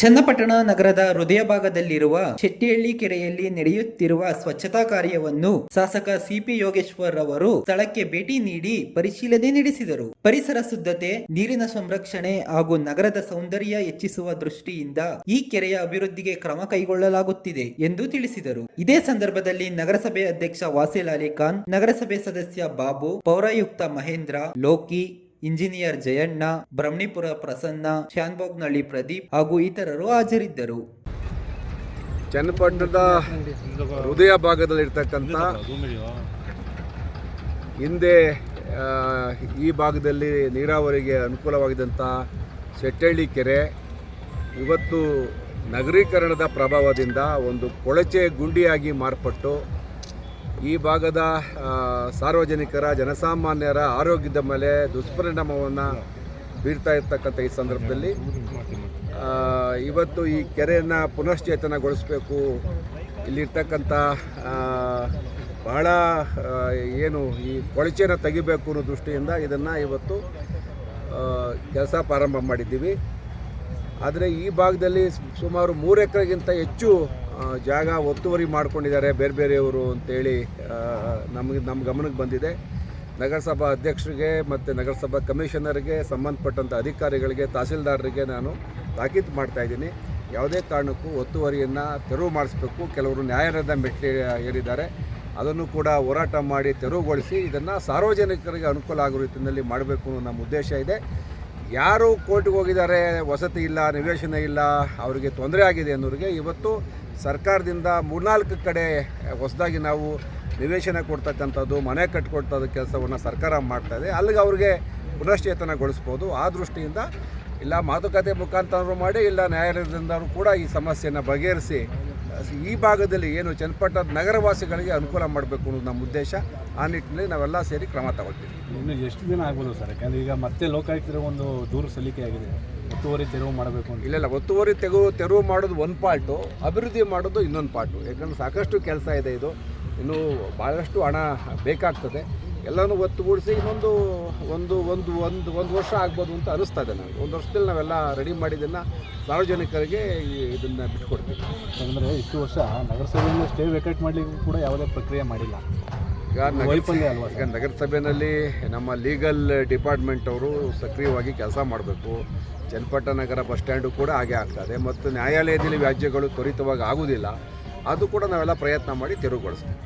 ಚನ್ನಪಟ್ಟಣ ನಗರದ ಹೃದಯ ಭಾಗದಲ್ಲಿರುವ ಶೆಟ್ಟಿಹಳ್ಳಿ ಕೆರೆಯಲ್ಲಿ ನಡೆಯುತ್ತಿರುವ ಸ್ವಚ್ಛತಾ ಕಾರ್ಯವನ್ನು ಶಾಸಕ ಸಿಪಿ ಯೋಗೇಶ್ವರ್ ಅವರು ಸ್ಥಳಕ್ಕೆ ಭೇಟಿ ನೀಡಿ ಪರಿಶೀಲನೆ ನಡೆಸಿದರು. ಪರಿಸರ ಶುದ್ಧತೆ, ನೀರಿನ ಸಂರಕ್ಷಣೆ ಹಾಗೂ ನಗರದ ಸೌಂದರ್ಯ ಹೆಚ್ಚಿಸುವ ದೃಷ್ಟಿಯಿಂದ ಈ ಕೆರೆಯ ಅಭಿವೃದ್ಧಿಗೆ ಕ್ರಮ ಕೈಗೊಳ್ಳಲಾಗುತ್ತಿದೆ ಎಂದು ತಿಳಿಸಿದರು. ಇದೇ ಸಂದರ್ಭದಲ್ಲಿ ನಗರಸಭೆ ಅಧ್ಯಕ್ಷ ವಾಸಿಲ್ ಅಲಿ ಖಾನ್ ನಗರಸಭೆ ಸದಸ್ಯ ಬಾಬು, ಪೌರಾಯುಕ್ತ ಮಹೇಂದ್ರ, ಲೋಕಿ ಇಂಜಿನಿಯರ್ ಜಯಣ್ಣ ಬ್ರಹ್ಮಣಿಪುರ ಪ್ರಸನ್ನ ಶಾನ್ಭೋಗ್ನಳ್ಳಿ ಪ್ರದೀಪ್ ಹಾಗೂ ಇತರರು ಹಾಜರಿದ್ದರು. ಚನ್ನಪಟ್ಟಣದ ಹೃದಯ ಭಾಗದಲ್ಲಿರ್ತಕ್ಕಂಥ ಹಿಂದೆ ಈ ಭಾಗದಲ್ಲಿ ನೀರಾವರಿಗೆ ಅನುಕೂಲವಾಗಿದ್ದಂಥ ಸೆಟ್ಟಳ್ಳಿ ಕೆರೆ ಇವತ್ತು ನಗರೀಕರಣದ ಪ್ರಭಾವದಿಂದ ಒಂದು ಕೊಳಚೆ ಗುಂಡಿಯಾಗಿ ಮಾರ್ಪಟ್ಟು ಈ ಭಾಗದ ಸಾರ್ವಜನಿಕರ, ಜನಸಾಮಾನ್ಯರ ಆರೋಗ್ಯದ ಮೇಲೆ ದುಷ್ಪರಿಣಾಮವನ್ನು ಬೀರ್ತಾ ಇರ್ತಕ್ಕಂಥ ಈ ಸಂದರ್ಭದಲ್ಲಿ ಇವತ್ತು ಈ ಕೆರೆಯನ್ನು ಪುನಶ್ಚೇತನಗೊಳಿಸಬೇಕು. ಇಲ್ಲಿರ್ತಕ್ಕಂಥ ಬಹಳ ಏನು ಈ ಕೊಳಚೆನ ತೆಗಿಬೇಕು ಅನ್ನೋ ದೃಷ್ಟಿಯಿಂದ ಇದನ್ನು ಇವತ್ತು ಕೆಲಸ ಪ್ರಾರಂಭ ಮಾಡಿದ್ದೀವಿ. ಆದರೆ ಈ ಭಾಗದಲ್ಲಿ ಸುಮಾರು ಮೂರು ಎಕರೆಗಿಂತ ಹೆಚ್ಚು ಜಾಗ ಒತ್ತುವರಿ ಮಾಡ್ಕೊಂಡಿದ್ದಾರೆ ಬೇರೆ ಬೇರೆಯವರು ಅಂತೇಳಿ ನಮಗೆ ನಮ್ಮ ಗಮನಕ್ಕೆ ಬಂದಿದೆ. ನಗರಸಭಾ ಅಧ್ಯಕ್ಷರಿಗೆ ಮತ್ತು ನಗರಸಭಾ ಕಮಿಷನರ್ಗೆ ಸಂಬಂಧಪಟ್ಟಂಥ ಅಧಿಕಾರಿಗಳಿಗೆ, ತಹಸೀಲ್ದಾರರಿಗೆ ನಾನು ತಾಕೀತು ಮಾಡ್ತಾ ಇದ್ದೀನಿ. ಯಾವುದೇ ಕಾರಣಕ್ಕೂ ಒತ್ತುವರಿಯನ್ನು ತೆರವು ಮಾಡಿಸ್ಬೇಕು. ಕೆಲವರು ನ್ಯಾಯಾಲಯದ ಮೆಟ್ಟಿ ಏರಿದ್ದಾರೆ. ಅದನ್ನು ಕೂಡ ಹೋರಾಟ ಮಾಡಿ ತೆರವುಗೊಳಿಸಿ ಇದನ್ನು ಸಾರ್ವಜನಿಕರಿಗೆ ಅನುಕೂಲ ಆಗೋ ರೀತಿಯಲ್ಲಿ ಮಾಡಬೇಕು ಅನ್ನೋ ನಮ್ಮ ಉದ್ದೇಶ ಇದೆ. ಯಾರು ಕೋರ್ಟ್ಗೆ ಹೋಗಿದ್ದಾರೆ, ವಸತಿ ಇಲ್ಲ, ನಿವೇಶನ ಇಲ್ಲ, ಅವರಿಗೆ ತೊಂದರೆ ಆಗಿದೆ ಅನ್ನೋರಿಗೆ ಇವತ್ತು ಸರ್ಕಾರದಿಂದ ಮೂರ್ನಾಲ್ಕು ಕಡೆ ಹೊಸದಾಗಿ ನಾವು ನಿವೇಶನ ಕೊಡ್ತಕ್ಕಂಥದ್ದು, ಮನೆ ಕಟ್ಕೊಡ್ತದ ಕೆಲಸವನ್ನು ಸರ್ಕಾರ ಮಾಡ್ತಾ ಇದೆ. ಅಲ್ಲಿಗೆ ಅವ್ರಿಗೆ ಪುನಶ್ಚೇತನಗೊಳಿಸ್ಬೋದು. ಆ ದೃಷ್ಟಿಯಿಂದ ಇಲ್ಲ ಮಾತುಕತೆ ಮುಖಾಂತರ ಮಾಡಿ, ಇಲ್ಲ ನ್ಯಾಯಾಲಯದಿಂದಲೂ ಕೂಡ ಈ ಸಮಸ್ಯೆಯನ್ನು ಬಗೆಹರಿಸಿ, ಈ ಭಾಗದಲ್ಲಿ ಏನು ಚನ್ನಪಟ್ಟಣದ ನಗರವಾಸಿಗಳಿಗೆ ಅನುಕೂಲ ಮಾಡಬೇಕು ಅನ್ನೋದು ನಮ್ಮ ಉದ್ದೇಶ. ಆ ನಿಟ್ಟಿನಲ್ಲಿ ನಾವೆಲ್ಲ ಸೇರಿ ಕ್ರಮ ತಗೊಳ್ತೀವಿ. ಇನ್ನು ಎಷ್ಟು ದಿನ ಆಗ್ಬೋದು ಸರ್? ಯಾಕಂದರೆ ಈಗ ಮತ್ತೆ ಲೋಕಾಯುಕ್ತರ ಒಂದು ದೂರು ಸಲ್ಲಿಕೆ ಆಗಿದೆ. ಒತ್ತುವರಿ ತೆರವು ಮಾಡಬೇಕು ಅಂತ. ಇಲ್ಲ ಇಲ್ಲ ಒತ್ತುವರಿ ತೆಗು ತೆರವು ಮಾಡೋದು ಒಂದು ಪಾರ್ಟು ಅಭಿವೃದ್ಧಿ ಮಾಡೋದು ಇನ್ನೊಂದು ಪಾರ್ಟು. ಯಾಕಂದ್ರೆ ಸಾಕಷ್ಟು ಕೆಲಸ ಇದೆ ಇದು. ಇನ್ನೂ ಭಾಳಷ್ಟು ಹಣ ಬೇಕಾಗ್ತದೆ. ಎಲ್ಲನೂ ಒತ್ತುಗೂಡಿಸಿ ಇನ್ನೊಂದು ಒಂದು ಒಂದು ಒಂದು ಒಂದು ವರ್ಷ ಆಗ್ಬೋದು ಅಂತ ಅನಿಸ್ತಾ ಇದೆ ನನಗೆ. ಒಂದು ವರ್ಷದಲ್ಲಿ ನಾವೆಲ್ಲ ರೆಡಿ ಮಾಡಿದ್ದನ್ನು ಸಾರ್ವಜನಿಕರಿಗೆ ಇದನ್ನು ಬಿಟ್ಕೊಡ್ತೀವಿ ಯಾಕಂದರೆ ಇಷ್ಟು ವರ್ಷ ನಗರಸಭೆಯಿಂದ ಸ್ಟೇ ವೇಕೇಟ್ ಮಾಡಲಿಕ್ಕೂ ಕೂಡ ಯಾವುದೇ ಪ್ರಕ್ರಿಯೆ ಮಾಡಿಲ್ಲ. ಈಗ ನಗರ ಈಗ ನಗರಸಭೆಯಲ್ಲಿ ನಮ್ಮ ಲೀಗಲ್ ಡಿಪಾರ್ಟ್ಮೆಂಟ್ ಅವರು ಸಕ್ರಿಯವಾಗಿ ಕೆಲಸ ಮಾಡಬೇಕು. ಚನ್ನಪಟ್ಟ ನಗರ ಬಸ್ ಸ್ಟ್ಯಾಂಡು ಕೂಡ ಹಾಗೆ ಆಗ್ತದೆ ಮತ್ತು ನ್ಯಾಯಾಲಯದಲ್ಲಿ ವ್ಯಾಜ್ಯಗಳು ತ್ವರಿತವಾಗಿ ಆಗುವುದಿಲ್ಲ ಅದು ಕೂಡ ನಾವೆಲ್ಲ ಪ್ರಯತ್ನ ಮಾಡಿ ತೆರವುಗೊಳಿಸ್ತೀವಿ